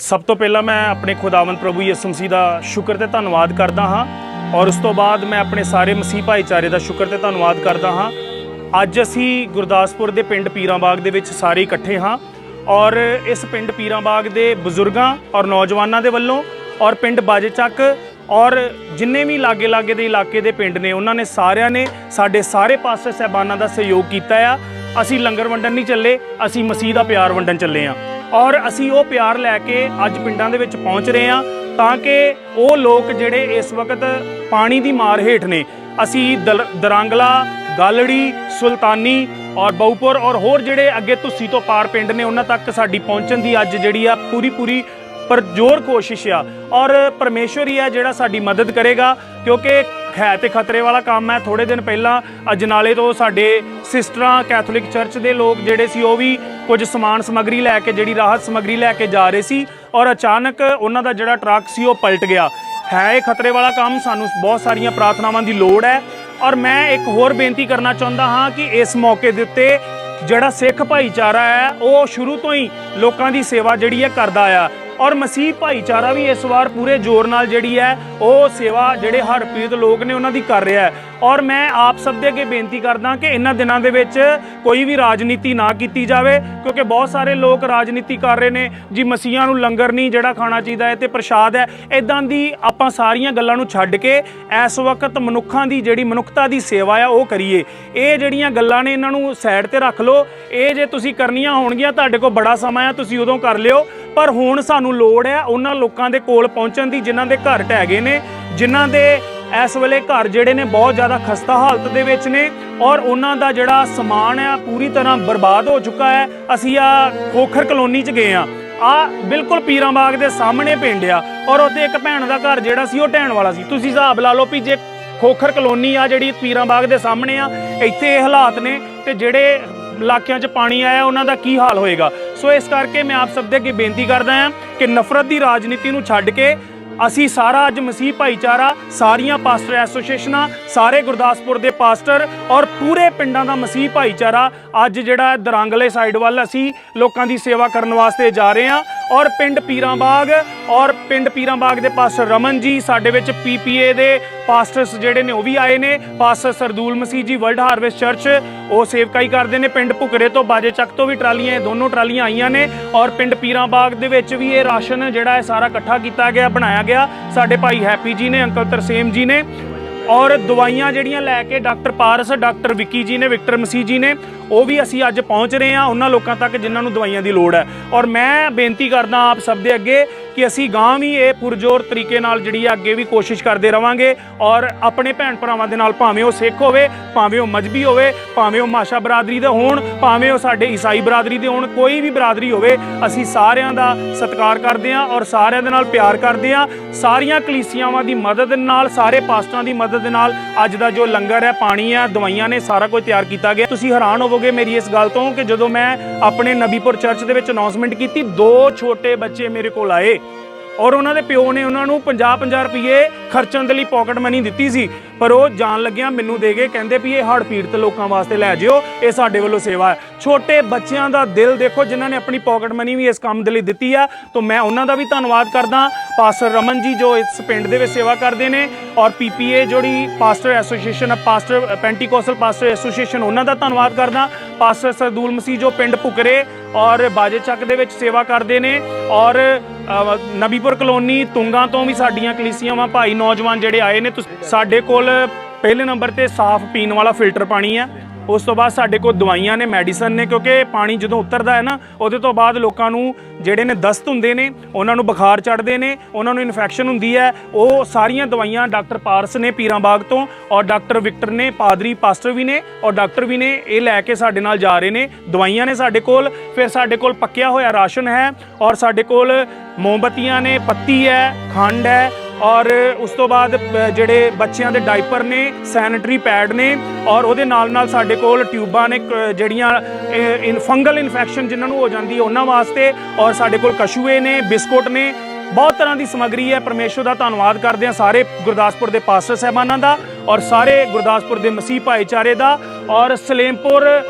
ਸਭ ਤੋਂ ਪਹਿਲਾਂ ਮੈਂ ਆਪਣੇ ਖੁਦਾਵੰਦ ਪ੍ਰਭੂ ਯਿਸੂ ਮਸੀਹ ਦਾ ਸ਼ੁਕਰ ਤੇ ਧੰਨਵਾਦ ਕਰਦਾ ਹਾਂ ਔਰ ਉਸ ਤੋਂ ਬਾਅਦ ਮੈਂ ਆਪਣੇ ਸਾਰੇ ਮਸੀਹ ਭਾਈਚਾਰੇ ਦਾ ਸ਼ੁਕਰ ਤੇ ਧੰਨਵਾਦ ਕਰਦਾ ਹਾਂ। ਅੱਜ ਅਸੀਂ ਗੁਰਦਾਸਪੁਰ ਦੇ ਪਿੰਡ ਪੀਰਾਂਬਾਗ ਦੇ ਵਿੱਚ ਸਾਰੇ ਇਕੱਠੇ ਹਾਂ ਔਰ ਇਸ ਪਿੰਡ ਪੀਰਾਂਬਾਗ ਦੇ ਬਜ਼ੁਰਗਾਂ ਔਰ ਨੌਜਵਾਨਾਂ ਦੇ ਵੱਲੋਂ ਔਰ ਪਿੰਡ ਬਾਜੇਚੱਕ ਔਰ ਜਿੰਨੇ ਵੀ ਲਾਗੇ ਲਾਗੇ ਦੇ ਇਲਾਕੇ ਦੇ ਪਿੰਡ ਨੇ, ਉਹਨਾਂ ਨੇ ਸਾਰਿਆਂ ਨੇ ਸਾਡੇ ਸਾਰੇ ਪਾਸੇ ਸਹਿਬਾਨਾਂ ਦਾ ਸਹਿਯੋਗ ਕੀਤਾ ਆ। ਅਸੀਂ ਲੰਗਰ ਵੰਡਣ ਨਹੀਂ ਚੱਲੇ, ਅਸੀਂ ਮਸੀਹ ਦਾ ਪਿਆਰ ਵੰਡਣ ਚੱਲੇ ਆ ਔਰ ਅਸੀਂ ਉਹ ਪਿਆਰ ਲੈ ਕੇ ਅੱਜ ਪਿੰਡਾਂ ਦੇ ਵਿੱਚ ਪਹੁੰਚ ਰਹੇ ਹਾਂ ਤਾਂ ਕਿ ਉਹ ਲੋਕ ਜਿਹੜੇ ਇਸ ਵਕਤ ਪਾਣੀ ਦੀ ਮਾਰ ਹੇਠ ਨੇ, ਅਸੀਂ ਦਲ- ਦਰਾਂਗਲਾ, ਗਾਲੜੀ, ਸੁਲਤਾਨੀ ਔਰ ਬਹੁਪੁਰ ਔਰ ਹੋਰ ਜਿਹੜੇ ਅੱਗੇ ਤੁਸੀ ਤੋਂ ਪਾਰ ਪਿੰਡ ਨੇ, ਉਹਨਾਂ ਤੱਕ ਸਾਡੀ ਪਹੁੰਚਣ ਦੀ ਅੱਜ ਜਿਹੜੀ ਆ ਪੂਰੀ ਪੂਰੀ ਪਰ ਜ਼ੋਰ ਕੋਸ਼ਿਸ਼ ਆ। ਔਰ ਪਰਮੇਸ਼ਵਰ ਹੀ ਆ ਜਿਹੜਾ ਸਾਡੀ ਮਦਦ ਕਰੇਗਾ, ਕਿਉਂਕਿ ਹੈ ਤੇ ਖਤਰੇ ਵਾਲਾ ਕੰਮ ਹੈ। ਥੋੜੇ ਦਿਨ ਪਹਿਲਾਂ ਅਜਨਾਲੇ ਤੋਂ ਸਾਡੇ ਸਿਸਟਰਾਂ, ਕੈਥੋਲਿਕ ਚਰਚ ਦੇ ਲੋਕ ਜਿਹੜੇ ਸੀ, ਉਹ ਵੀ ਕੁਝ ਸਮਾਨ ਸਮੱਗਰੀ ਲੈ ਕੇ, ਜਿਹੜੀ ਰਾਹਤ ਸਮੱਗਰੀ ਲੈ ਕੇ ਜਾ ਰਹੇ ਸੀ ਔਰ ਅਚਾਨਕ ਉਹਨਾਂ ਦਾ ਜਿਹੜਾ ਟਰੱਕ ਸੀ, ਉਹ ਪਲਟ ਗਿਆ। ਹੈ ਇਹ ਖਤਰੇ ਵਾਲਾ ਕੰਮ, ਸਾਨੂੰ ਬਹੁਤ ਸਾਰੀਆਂ ਪ੍ਰਾਰਥਨਾਵਾਂ ਦੀ ਲੋੜ ਹੈ। ਔਰ ਮੈਂ ਇੱਕ ਹੋਰ ਬੇਨਤੀ ਕਰਨਾ ਚਾਹੁੰਦਾ ਹਾਂ ਕਿ ਇਸ ਮੌਕੇ ਦੇ ਉੱਤੇ ਜਿਹੜਾ ਸਿੱਖ ਭਾਈਚਾਰਾ ਹੈ, ਉਹ ਸ਼ੁਰੂ ਤੋਂ ਹੀ ਲੋਕਾਂ ਦੀ ਸੇਵਾ ਜਿਹੜੀ ਹੈ ਕਰਦਾ ਆ ਔਰ ਮਸੀਹ ਭਾਈਚਾਰਾ ਵੀ ਇਸ ਵਾਰ ਪੂਰੇ ਜ਼ੋਰ ਨਾਲ ਜਿਹੜੀ ਹੈ, ਉਹ ਸੇਵਾ ਜਿਹੜੇ ਹਰ ਪੀੜਤ ਲੋਕ ਨੇ ਉਹਨਾਂ ਦੀ ਕਰ ਰਿਹਾ ਹੈ। ਔਰ ਮੈਂ ਆਪ ਸਭ ਦੇ ਅੱਗੇ ਬੇਨਤੀ ਕਰਦਾ ਕਿ ਇਹਨਾਂ ਦਿਨਾਂ ਦੇ ਵਿੱਚ ਕੋਈ ਵੀ ਰਾਜਨੀਤੀ ਨਾ ਕੀਤੀ ਜਾਵੇ, ਕਿਉਂਕਿ ਬਹੁਤ ਸਾਰੇ ਲੋਕ ਰਾਜਨੀਤੀ ਕਰ ਰਹੇ ਨੇ। ਜੀ, ਮਸੀਹਾਂ ਨੂੰ ਲੰਗਰ ਨਹੀਂ ਜਿਹੜਾ ਖਾਣਾ ਚਾਹੀਦਾ ਹੈ ਤੇ ਪ੍ਰਸ਼ਾਦ ਹੈ ਇਦਾਂ ਦੀ ਆਪਾਂ ਸਾਰੀਆਂ ਗੱਲਾਂ ਨੂੰ ਛੱਡ ਕੇ ਇਸ ਵਕਤ ਮਨੁੱਖਾਂ ਦੀ ਜਿਹੜੀ ਮਨੁੱਖਤਾ ਦੀ ਸੇਵਾ ਆ, ਉਹ ਕਰੀਏ। ਇਹ ਜਿਹੜੀਆਂ ਗੱਲਾਂ ਨੇ ਇਹਨਾਂ ਨੂੰ ਸਾਈਡ ਤੇ ਰੱਖ ਲਓ। ਇਹ ਜੇ ਤੁਸੀਂ ਕਰਨੀਆਂ ਹੋਣਗੀਆਂ, ਤੁਹਾਡੇ ਕੋਲ ਬੜਾ ਸਮਾਂ ਆ, ਤੁਸੀਂ ਉਦੋਂ ਕਰ ਲਿਓ। ਪਰ ਹੁਣ ਸਾਨੂੰ ਲੋੜ ਹੈ ਉਹਨਾਂ ਲੋਕਾਂ ਦੇ ਕੋਲ ਪਹੁੰਚਣ ਦੀ ਜਿਨ੍ਹਾਂ ਦੇ ਘਰ ਢਹਿ ਗਏ ਨੇ, ਜਿਨ੍ਹਾਂ ਦੇ ਇਸ ਵੇਲੇ ਘਰ ਜਿਹੜੇ ਨੇ ਬਹੁਤ ਜ਼ਿਆਦਾ ਖਸਤਾ ਹਾਲਤ ਦੇ ਵਿੱਚ ਨੇ ਔਰ ਉਹਨਾਂ ਦਾ ਜਿਹੜਾ ਸਮਾਨ ਹੈ ਪੂਰੀ ਤਰ੍ਹਾਂ ਬਰਬਾਦ ਹੋ ਚੁੱਕਾ ਹੈ। ਅਸੀਂ ਆ ਖੋਖਰ ਕਲੋਨੀ 'ਚ ਗਏ ਆ ਆ ਬਿਲਕੁਲ ਪੀਰਾਂ ਬਾਗ ਦੇ ਸਾਹਮਣੇ ਪਿੰਡ ਆ ਔਰ ਉੱਥੇ ਇੱਕ ਭੈਣ ਦਾ ਘਰ ਜਿਹੜਾ ਸੀ ਉਹ ਢਹਿਣ ਵਾਲਾ ਸੀ। ਤੁਸੀਂ ਹਿਸਾਬ ਲਾ ਲਓ ਵੀ ਜੇ ਖੋਖਰ ਕਲੋਨੀ ਆ ਜਿਹੜੀ ਪੀਰਾਂ ਬਾਗ ਦੇ ਸਾਹਮਣੇ ਆ, ਇੱਥੇ ਇਹ ਹਾਲਾਤ ਨੇ ਤੇ ਜਿਹੜੇ ਇਲਾਕਿਆਂ 'ਚ ਪਾਣੀ ਆਇਆ ਉਹਨਾਂ ਦਾ ਕੀ ਹਾਲ ਹੋਏਗਾ? ਸੋ ਇਸ ਕਰਕੇ ਮੈਂ ਆਪ ਸਭ ਦੇ ਅੱਗੇ ਬੇਨਤੀ ਕਰਦਾ ਹਾਂ ਕਿ ਨਫ਼ਰਤ ਦੀ ਰਾਜਨੀਤੀ ਨੂੰ ਛੱਡ ਕੇ ਅਸੀਂ ਸਾਰਾ ਅੱਜ ਮਸੀਹ ਭਾਈਚਾਰਾ, ਸਾਰੀਆਂ ਪਾਸਟਰ ਐਸੋਸੀਏਸ਼ਨਾਂ, ਸਾਰੇ ਗੁਰਦਾਸਪੁਰ ਦੇ ਪਾਸਟਰ ਔਰ ਪੂਰੇ ਪਿੰਡਾਂ ਦਾ ਮਸੀਹ ਭਾਈਚਾਰਾ ਅੱਜ ਜਿਹੜਾ ਦਰਾਂਗਲੇ ਸਾਈਡ ਵੱਲ ਅਸੀਂ ਲੋਕਾਂ ਦੀ ਸੇਵਾ ਕਰਨ ਵਾਸਤੇ ਜਾ ਰਹੇ ਹਾਂ। ਔਰ ਪਿੰਡ ਪੀਰਾਂਬਾਗ, ਔਰ ਪਿੰਡ ਪੀਰਾਂਬਾਗ ਦੇ ਪਾਸਟਰ ਰਮਨ ਜੀ, ਸਾਡੇ ਵਿੱਚ ਪੀਪੀਏ ਦੇ ਪਾਸਟਰਸ ਜਿਹੜੇ ਨੇ ਉਹ ਵੀ ਆਏ ਨੇ। ਪਾਸਟਰ ਸਰਦੂਲ ਮਸੀਹ ਜੀ, ਵਰਲਡ ਹਾਰਵੈਸਟ ਚਰਚ, ਉਹ ਸੇਵਕਾਈ ਕਰਦੇ ਨੇ। ਪਿੰਡ ਭੁਕਰੇ ਤੋਂ ਬਾਜੇ ਚੱਕ ਤੋਂ ਵੀ ਟਰਾਲੀਆਂ, ਇਹ ਦੋਨੋਂ ਟਰਾਲੀਆਂ ਆਈਆਂ ਨੇ। ਔਰ ਪਿੰਡ ਪੀਰਾਂਬਾਗ ਦੇ ਵਿੱਚ ਵੀ ਇਹ ਰਾਸ਼ਨ ਜਿਹੜਾ ਹੈ ਸਾਰਾ ਇਕੱਠਾ ਕੀਤਾ ਗਿਆ, ਬਣਾਇਆ ਗਿਆ। ਸਾਡੇ ਭਾਈ ਹੈਪੀ ਜੀ ਨੇ, ਅੰਕਲ ਤਰਸੇਮ ਜੀ ਨੇ। ਔਰ ਦਵਾਈਆਂ ਜਿਹੜੀਆਂ ਲੈ ਕੇ ਡਾਕਟਰ ਪਾਰਸ, ਡਾਕਟਰ ਵਿੱਕੀ ਜੀ ਨੇ, ਵਿਕਟਰ ਮਸੀਹ ਜੀ ਨੇ, ਉਹ ਵੀ ਅਸੀਂ ਅੱਜ ਪਹੁੰਚ ਰਹੇ ਹਾਂ ਉਹਨਾਂ ਲੋਕਾਂ ਤੱਕ ਜਿਨ੍ਹਾਂ ਨੂੰ ਦਵਾਈਆਂ ਦੀ ਲੋੜ ਹੈ। ਔਰ ਮੈਂ ਬੇਨਤੀ ਕਰਦਾ ਆਪ ਸਭ ਦੇ ਅੱਗੇ ਕਿ ਅਸੀਂ ਗਾਂ ਵੀ ਇਹ ਪੁਰਜੋਰ ਤਰੀਕੇ ਨਾਲ ਜਿਹੜੀ ਆ ਅੱਗੇ ਵੀ ਕੋਸ਼ਿਸ਼ ਕਰਦੇ ਰਵਾਂਗੇ ਔਰ ਆਪਣੇ ਭੈਣ ਭਰਾਵਾਂ ਦੇ ਨਾਲ ਭਾਵੇਂ ਉਹ ਸਿੱਖ ਹੋਵੇ, ਭਾਵੇਂ ਉਹ ਮਜਬੀ ਹੋਵੇ, ਭਾਵੇਂ ਉਹ ਮਾਸ਼ਾ ਬਰਾਦਰੀ ਦੇ ਹੋਣ, ਭਾਵੇਂ ਉਹ ਸਾਡੇ ਈਸਾਈ ਬਰਾਦਰੀ ਦੇ ਹੋਣ, ਕੋਈ ਵੀ ਬਰਾਦਰੀ ਹੋਵੇ, ਅਸੀਂ ਸਾਰਿਆਂ ਦਾ ਸਤਿਕਾਰ ਕਰਦੇ ਹਾਂ ਔਰ ਸਾਰਿਆਂ ਦੇ ਨਾਲ ਪਿਆਰ ਕਰਦੇ ਹਾਂ। ਸਾਰੀਆਂ ਕਲੀਸਿਆਵਾਂ ਦੀ ਮਦਦ ਨਾਲ, ਸਾਰੇ ਪਾਸਟਰਾਂ ਦੀ ਮਦਦ ਨਾਲ ਅੱਜ ਦਾ ਜੋ ਲੰਗਰ ਹੈ, ਪਾਣੀ ਹੈ, ਦਵਾਈਆਂ ਨੇ ਸਾਰਾ ਕੁਝ ਤਿਆਰ ਕੀਤਾ ਗਿਆ। ਤੁਸੀਂ ਹੈਰਾਨ ਹੋਵੋਗੇ ਮੇਰੀ ਇਸ ਗੱਲ ਤੋਂ ਕਿ ਜਦੋਂ ਮੈਂ ਆਪਣੇ ਨਬੀਪੁਰ ਚਰਚ ਦੇ ਵਿੱਚ ਅਨਾਉਂਸਮੈਂਟ ਕੀਤੀ, ਦੋ ਛੋਟੇ ਬੱਚੇ ਮੇਰੇ ਕੋਲ ਆਏ। ਔਰ ਉਹਨਾਂ ਦੇ ਪਿਓ ਨੇ ਉਹਨਾਂ ਨੂੰ 50-50 ਰੁਪਏ ਖਰਚਣ ਦੇ ਲਈ ਪਾਕਟ ਮਨੀ ਦਿੱਤੀ ਸੀ। ਪਰ ਉਹ ਜਾਣ ਲੱਗਿਆ ਮੈਨੂੰ ਦੇ ਗਏ, ਕਹਿੰਦੇ ਵੀ ਇਹ ਹੜ੍ਹ ਪੀੜਤ ਲੋਕਾਂ ਵਾਸਤੇ ਲੈ ਜਿਓ, ਇਹ ਸਾਡੇ ਵੱਲੋਂ ਸੇਵਾ ਹੈ। ਛੋਟੇ ਬੱਚਿਆਂ ਦਾ ਦਿਲ ਦੇਖੋ, ਜਿਨ੍ਹਾਂ ਨੇ ਆਪਣੀ ਪਾਕਟ ਮਨੀ ਵੀ ਇਸ ਕੰਮ ਦੇ ਲਈ ਦਿੱਤੀ ਆ, ਤਾਂ ਮੈਂ ਉਹਨਾਂ ਦਾ ਵੀ ਧੰਨਵਾਦ ਕਰਦਾ। ਪਾਸਟਰ ਰਮਨ ਜੀ ਜੋ ਇਸ ਪਿੰਡ ਦੇ ਵਿੱਚ ਸੇਵਾ ਕਰਦੇ ਨੇ, ਔਰ ਪੀਪੀਏ ਜਿਹੜੀ pastor association, pastor Pentecostal pastor association, ਉਹਨਾਂ ਦਾ ਧੰਨਵਾਦ ਕਰਦਾ। ਪਾਸਟਰ ਸਰਦੂਲ ਮਸੀਹ ਜੋ ਪਿੰਡ ਭੁਕਰੇ ਔਰ ਬਾਜੇ ਚੱਕ ਦੇ ਵਿੱਚ ਸੇਵਾ ਕਰਦੇ ਨੇ, ਔਰ ਨਬੀਪੁਰ ਕਲੋਨੀ ਤੁੰਗਾ ਤੋਂ ਵੀ ਸਾਡੀਆਂ ਕਲੀਸੀਆਵਾਂ ਭਾਈ ਨੌਜਵਾਨ ਜਿਹੜੇ ਆਏ ਨੇ, ਤੁਸੀਂ- ਸਾਡੇ ਕੋਲ ਪਹਿਲੇ ਨੰਬਰ ਤੇ ਸਾਫ਼ ਪੀਣ ਵਾਲਾ ਫਿਲਟਰ ਪਾਣੀ ਹੈ। ਉਸ ਤੋਂ ਬਾਅਦ ਸਾਡੇ ਕੋਲ ਦਵਾਈਆਂ ਨੇ ਮੈਡੀਸਨ ਨੇ, ਕਿਉਂਕਿ ਪਾਣੀ ਜਦੋਂ ਉਤਰਦਾ ਹੈ ਨਾ, ਉਹਦੇ ਤੋਂ ਬਾਅਦ ਲੋਕਾਂ ਨੂੰ ਜਿਹੜੇ ਨੇ ਦਸਤ ਹੁੰਦੇ ਨੇ, ਉਹਨਾਂ ਨੂੰ ਬੁਖਾਰ ਚੜ੍ਹਦੇ ਨੇ, ਉਹਨਾਂ ਨੂੰ ਇਨਫੈਕਸ਼ਨ ਹੁੰਦੀ ਹੈ। ਉਹ ਸਾਰੀਆਂ ਦਵਾਈਆਂ ਡਾਕਟਰ ਪਾਰਸ ਨੇ ਪੀਰਾਂ ਬਾਗ ਤੋਂ ਔਰ ਡਾਕਟਰ ਵਿਕਟਰ ਨੇ, ਪਾਦਰੀ ਪਾਸਟਰ ਵੀ ਨੇ ਔਰ ਡਾਕਟਰ ਵੀ ਨੇ, ਇਹ ਲੈ ਕੇ ਸਾਡੇ ਨਾਲ ਜਾ ਰਹੇ ਨੇ। ਦਵਾਈਆਂ ਨੇ ਸਾਡੇ ਕੋਲ, ਫਿਰ ਸਾਡੇ ਕੋਲ ਪੱਕਿਆ ਹੋਇਆ ਰਾਸ਼ਨ ਹੈ ਔਰ ਸਾਡੇ ਕੋਲ ਮੋਮਬਤੀਆਂ ਨੇ, ਪੱਤੀ ਹੈ, ਖੰਡ ਹੈ ਔਰ ਉਸ ਤੋਂ ਬਾਅਦ ਜਿਹੜੇ ਬੱਚਿਆਂ ਦੇ ਡਾਈਪਰ ਨੇ, ਸੈਨੀਟਰੀ ਪੈਡ ਨੇ, ਔਰ ਉਹਦੇ ਨਾਲ ਨਾਲ ਸਾਡੇ ਕੋਲ ਟਿਊਬਾਂ ਨੇ, ਕ- ਜਿਹੜੀਆਂ ਇਨ, ਫੰਗਲ ਇਨਫੈਕਸ਼ਨ ਜਿਨ੍ਹਾਂ ਨੂੰ ਹੋ ਜਾਂਦੀ ਹੈ, ਉਹਨਾਂ ਵਾਸਤੇ, ਔਰ ਸਾਡੇ ਕੋਲ ਕਸ਼ੂਏ ਨੇ, ਬਿਸਕੁਟ ਨੇ, ਬਹੁਤ ਤਰ੍ਹਾਂ ਦੀ ਸਮੱਗਰੀ ਹੈ। ਪਰਮੇਸ਼ਵਰ ਦਾ ਧੰਨਵਾਦ ਕਰਦੇ ਹਾਂ ਸਾਰੇ ਗੁਰਦਾਸਪੁਰ ਦੇ ਪਾਸਟਰ ਸਹਿਬਾਨਾਂ ਦਾ, ਔਰ ਸਾਰੇ ਗੁਰਦਾਸਪੁਰ ਦੇ ਮਸੀਹ ਭਾਈਚਾਰੇ ਦਾ, ਔਰ ਸਲੇਮਪੁਰ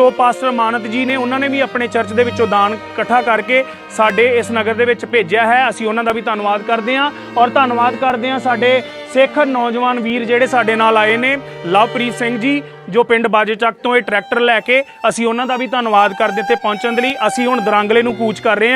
ਤੋਂ ਪਾਸਟਰ ਮਾਨਤ ਜੀ ਨੇ ਉਹਨਾਂ ਨੇ ਵੀ ਆਪਣੇ ਚਰਚ ਦੇ ਵਿੱਚੋਂ ਦਾਨ ਇਕੱਠਾ ਕਰਕੇ ਸਾਡੇ ਇਸ ਨਗਰ ਦੇ ਵਿੱਚ ਭੇਜਿਆ ਹੈ। ਅਸੀਂ ਉਹਨਾਂ ਦਾ ਵੀ ਧੰਨਵਾਦ ਕਰਦੇ ਹਾਂ ਔਰ ਧੰਨਵਾਦ ਕਰਦੇ ਹਾਂ ਸਾਡੇ ਸਿੱਖ ਨੌਜਵਾਨ ਵੀਰ ਜਿਹੜੇ ਸਾਡੇ ਨਾਲ ਆਏ ਨੇ, ਲਵਪ੍ਰੀਤ ਸਿੰਘ ਜੀ, ਜੋ ਪਿੰਡ ਬਾਜੇਚੱਕ ਤੋਂ ਇਹ ਟਰੈਕਟਰ ਲੈ ਕੇ ਅਸੀਂ ਉਹਨਾਂ ਦਾ ਵੀ ਧੰਨਵਾਦ ਕਰਦੇ ਤੇ ਪਹੁੰਚਣ ਦੇ ਲਈ ਅਸੀਂ ਹੁਣ ਦਰਾਂਗਲੇ ਨੂੰ ਕੂਚ ਕਰ ਰਹੇ ਹਾਂ।